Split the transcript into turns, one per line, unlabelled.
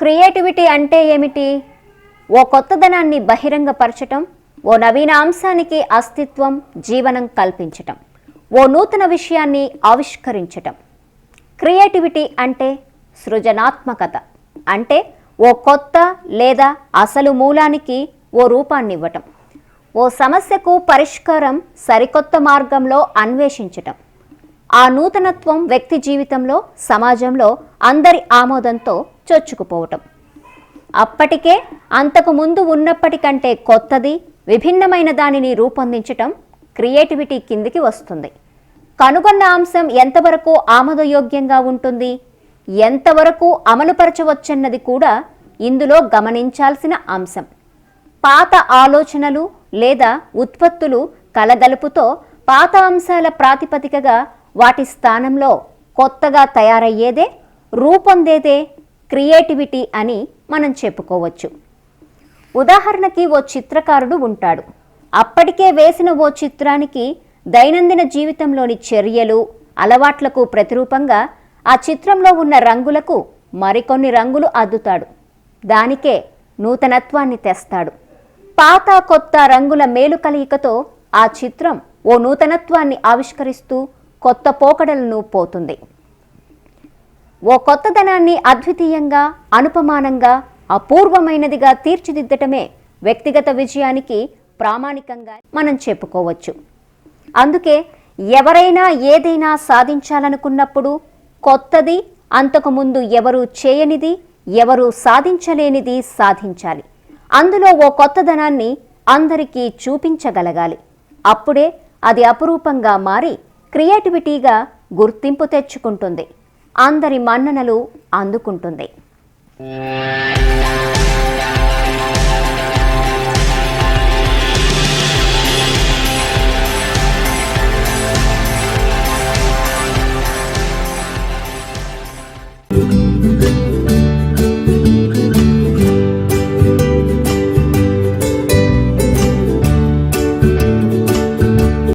Creativity అంటే ఏమిటి? ఓ కొత్తదనాన్ని బహిరంగపరచటం ఓ నవీన అంశానికి అస్తిత్వం జీవనం కల్పించటం ఓ నూతన విషయాన్ని ఆవిష్కరించటం. క్రియేటివిటీ అంటే సృజనాత్మకత. అంటే ఓ కొత్త లేదా అసలు మూలానికి ఓ రూపాన్ని ఇవ్వటం. ఓ సమస్యకు పరిష్కారం సరికొత్త మార్గంలో అన్వేషించటం. ఆ నూతనత్వం వ్యక్తి జీవితంలో సమాజంలో అందరి ఆమోదంతో చొచ్చుకుపోవటం. అప్పటికే అంతకు ముందు ఉన్నప్పటికంటే కొత్తది విభిన్నమైన దానిని రూపొందించటం క్రియేటివిటీ కిందికి వస్తుంది. కనుగొన్న అంశం ఎంతవరకు ఆమోదయోగ్యంగా ఉంటుంది ఎంతవరకు అమలుపరచవచ్చన్నది కూడా ఇందులో గమనించాల్సిన అంశం. పాత ఆలోచనలు లేదా ఉత్పత్తులు కలగలుపుతో పాత అంశాల ప్రాతిపదికగా వాటి స్థానంలో కొత్తగా తయారయ్యేదే రూపొందేదే క్రియేటివిటీ అని మనం చెప్పుకోవచ్చు. ఉదాహరణకి ఓ చిత్రకారుడు ఉంటాడు. అప్పటికే వేసిన ఓ చిత్రానికి దైనందిన జీవితంలోని చర్యలు అలవాట్లకు ప్రతిరూపంగా ఆ చిత్రంలో ఉన్న రంగులకు మరికొన్ని రంగులు అద్దుతాడు. దానికే నూతనత్వాన్ని తెస్తాడు. పాత కొత్త రంగుల మేలు కలయికతో ఆ చిత్రం ఓ నూతనత్వాన్ని ఆవిష్కరిస్తూ కొత్త పోకడలను పోతుంది. ఓ కొత్తదనాన్ని అద్వితీయంగా అనుపమానంగా అపూర్వమైనదిగా తీర్చిదిద్దటమే వ్యక్తిగత విజయానికి ప్రామాణికంగా మనం చెప్పుకోవచ్చు. అందుకే ఎవరైనా ఏదైనా సాధించాలనుకున్నప్పుడు కొత్తది అంతకుముందు ఎవరు చేయనిది ఎవరు సాధించలేనిది సాధించాలి. అందులో ఓ కొత్తదనాన్ని అందరికీ చూపించగలగాలి. అప్పుడే అది అపురూపంగా మారి క్రియేటివిటీగా గుర్తింపు తెచ్చుకుంటుంది. అందరి మన్ననలు అందుకుంటుంది.